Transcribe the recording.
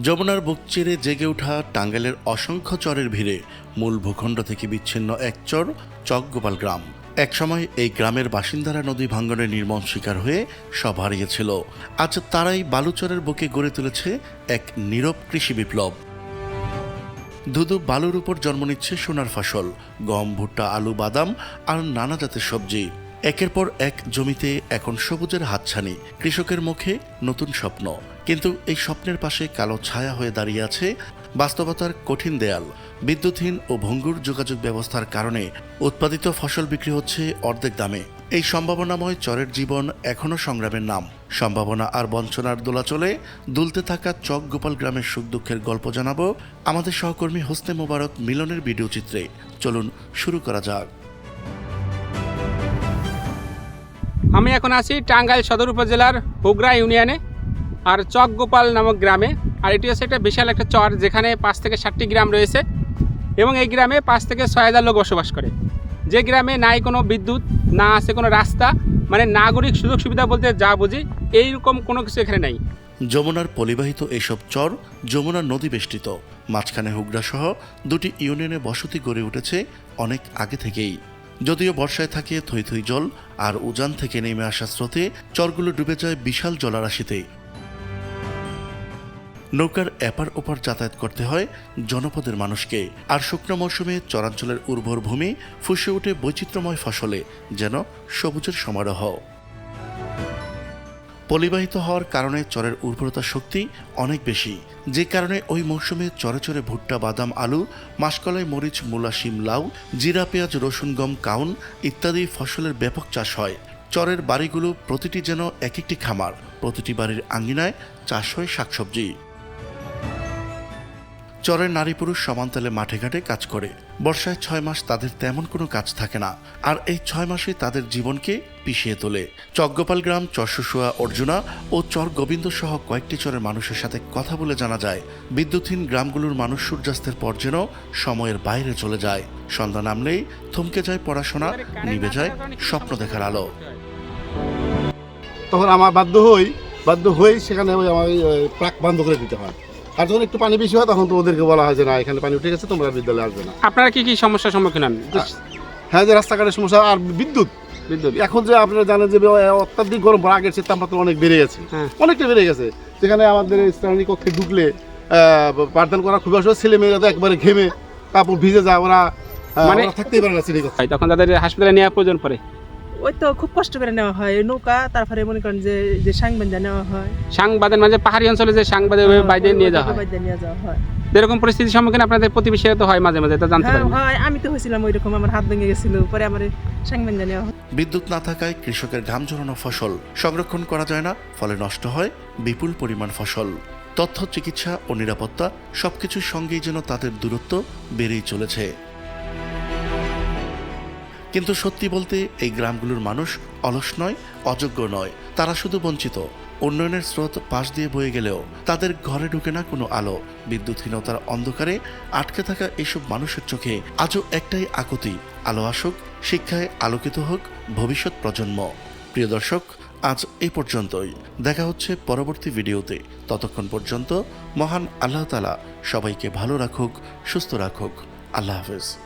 যমুনার বুক চিরে জেগে ওঠা টাঙ্গাইলের অসংখ্য চরের ভিড়ে মূল ভূখণ্ড থেকে বিচ্ছিন্ন এক চর চকগোপাল গ্রাম। একসময় এই গ্রামের বাসিন্দারা নদী ভাঙ্গনের নির্মম শিকার হয়ে সব হারিয়েছিল। আজ তারাই বালুচরের বুকে গড়ে তুলেছে এক নীরব কৃষি বিপ্লব। ধুধু বালুর উপর জন্ম নিচ্ছে সোনার ফসল, গম, ভুট্টা, আলু, বাদাম আর নানা জাতের সবজি। একের পর এক জমিতে এখন সবুজের হাতছানি, কৃষকের মুখে নতুন স্বপ্ন। কিন্তু এই স্বপ্নের পাশে কালো ছায়া হয়ে দাঁড়িয়ে আছে বাস্তবতার কঠিন দেয়াল। বিদ্যুৎহীন ও ভঙ্গুর যোগাযোগ ব্যবস্থার কারণে উৎপাদিত ফসল বিক্রি হচ্ছে অর্ধেক দামে। এই সম্ভাবনাময় চরের জীবন এখনও সংগ্রামের নাম। সম্ভাবনা আর বঞ্চনার দোলাচলে দুলতে থাকা চক গোপাল গ্রামের সুখ দুঃখের গল্প জানাব আমাদের সহকর্মী হোসনে মোবারক মিলনের ভিডিও চিত্রে। চলুন শুরু করা যাক। আমি এখন আছি টাঙ্গাইল সদর উপজেলার হুগরা ইউনিয়নে আর চকগোপাল নামক গ্রামে। আর এটি হচ্ছে একটা বিশাল একটা চর যেখানে পাঁচ থেকে ষাটটি গ্রাম রয়েছে এবং এই গ্রামে পাঁচ থেকে ছয় হাজার লোক বসবাস করে। যে গ্রামে নাই কোনো বিদ্যুৎ, না আছে কোনো রাস্তা মানে নাগরিক সুযোগ সুবিধা বলতে যা বুঝি, এইরকম কোনো কিছু এখানে নাই। যমুনার পলিবাহিত এইসব চর যমুনার নদী বেষ্টিত। মাঝখানে হুগড়া সহ দুটি ইউনিয়নে বসতি গড়ে উঠেছে অনেক আগে থেকেই। যদিও বর্ষায় থাকে থই থই জল, আর উজান থেকে নেমে আসা স্রোতে চরগুলো ডুবে যায় বিশাল জলারাশিতে। নৌকার এপার ওপার যাতায়াত করতে হয় জনপদের মানুষকে। আর শুকনো মৌসুমে চরাঞ্চলের উর্বর ভূমি ফুসে ওঠে বৈচিত্র্যময় ফসলে, যেন সবুজের সমারোহ। পলিবাহিত হওয়ার কারণে চরের উর্বরতা শক্তি অনেক বেশি। যে কারণে ওই মৌসুমে চরে চরে ভুট্টা, বাদাম, আলু, মাসকলাই, মরিচ, মূলা, শিম, লাউ, জিরা, পেঁয়াজ, রসুন, গম, কাউন ইত্যাদি ফসলের ব্যাপক চাষ হয়। চরের বাড়িগুলো প্রতিটি যেন এক একটি খামার। প্রতিটি বাড়ির আঙ্গিনায় চাষ হয় শাকসবজি। চরের নারী পুরুষ সমান্তালে মাঠে ঘাটে কাজ করে। বর্ষায় ছয় মাস তাদের তেমন কোনো কাজ থাকে না। আর এই ছয় মাসে তাদের জীবনকে পিষিয়ে তোলে। চকগোপাল গ্রাম, চরশুশুয়া, অর্জুনা ও চর গোবিন্দ সহ কয়েকটি চরের মানুষের সাথে কথা বলে জানা যায়, বিদ্যুৎহীন গ্রামগুলোর মানুষ সূর্যাস্তের পর যেন সময়ের বাইরে চলে যায়। সন্ধ্যা নামলেই থমকে যায় পড়াশোনা, নিভে যায় স্বপ্ন দেখার আলো। তখন আমার বাধ্য হই, বাধ্য হয়েই সেখানে আমার প্রাক বন্ধ করে দিতে হয়। আর যখন একটু পানি বেশি হয় তখন তো ওদেরকে বলা হয় যে না এখানে পানি উঠে গেছে তোমরা বিদ্যালয়ে আসবে না। আপনারা কি কি সমস্যার সম্মুখীন হন? হ্যাঁ যে রাস্তাঘাটের সমস্যা আর বিদ্যুৎ। বিদ্যুৎ। এখন যে আপনারা জানেন যে অত্যাধিক গরম আগের চেয়ে তাপমাত্রা অনেক বেড়ে গেছে। হ্যাঁ। অনেকটা বেড়ে গেছে। সেখানে আমাদের শ্রেণি কক্ষে ঢুকলে পাঠদান করা খুবই অসুবিধা ছেলে মেয়েরা তো একবারে ঘেমে কাপড় ভিজে যায় ওরা মানে- থাকতেই পারে না কক্ষে। তখন তাদের হাসপাতালে নেওয়া প্রয়োজন পড়ে। ওই তো খুব কষ্ট করে নেওয়া হয় নৌকা তারপরে মনে করেন যে যে সাংবান্ধা নেওয়া হয়। সাংবাদের মাঝে পাহাড়ি অঞ্চলে যে সাংবাদের বাইরে নিয়ে যাওয়া হয়। নিয়ে যাওয়া হয়। এরকম পরিস্থিতির সম্মুখীন আপনাদের প্রতিবেশীরা তো হয় মাঝে মাঝে তা জানতে হ্যাঁ পারেন হয় আমি তো হয়েছিলাম ওই রকম আমার হাত ভেঙে গেছিল পরে আমার সাংবান্ধা নেওয়া হয়। বিদ্যুৎ না থাকায় কৃষকের ঘাম ঝরানো ফসল সংরক্ষণ করা যায় না ফলে নষ্ট হয় বিপুল পরিমাণ ফসল। তথ্য চিকিৎসা ও নিরাপত্তা সবকিছুর সঙ্গেই যেন তাদের দূরত্ব বেড়েই চলেছে। কিন্তু সত্যি বলতে, এই গ্রামগুলোর মানুষ অলস নয়, অযোগ্য নয়। তারা শুধু বঞ্চিত। উন্নয়নের স্রোত পাশ দিয়ে বয়ে গেলেও তাদের ঘরে ঢুকে না কোনো আলো। বিদ্যুৎহীনতার অন্ধকারে আটকে থাকা এসব মানুষের চোখে আজও একটাই আকুতি, আলো আসুক, শিক্ষায় আলোকিত হোক, ভবিষ্যৎ প্রজন্ম। প্রিয় দর্শক, আজ এই পর্যন্তই। দেখা হচ্ছে পরবর্তী ভিডিওতে। ততক্ষণ পর্যন্ত মহান আল্লাহ তালা সবাইকে ভালো রাখুক, সুস্থ রাখুক। আল্লাহ হাফেজ।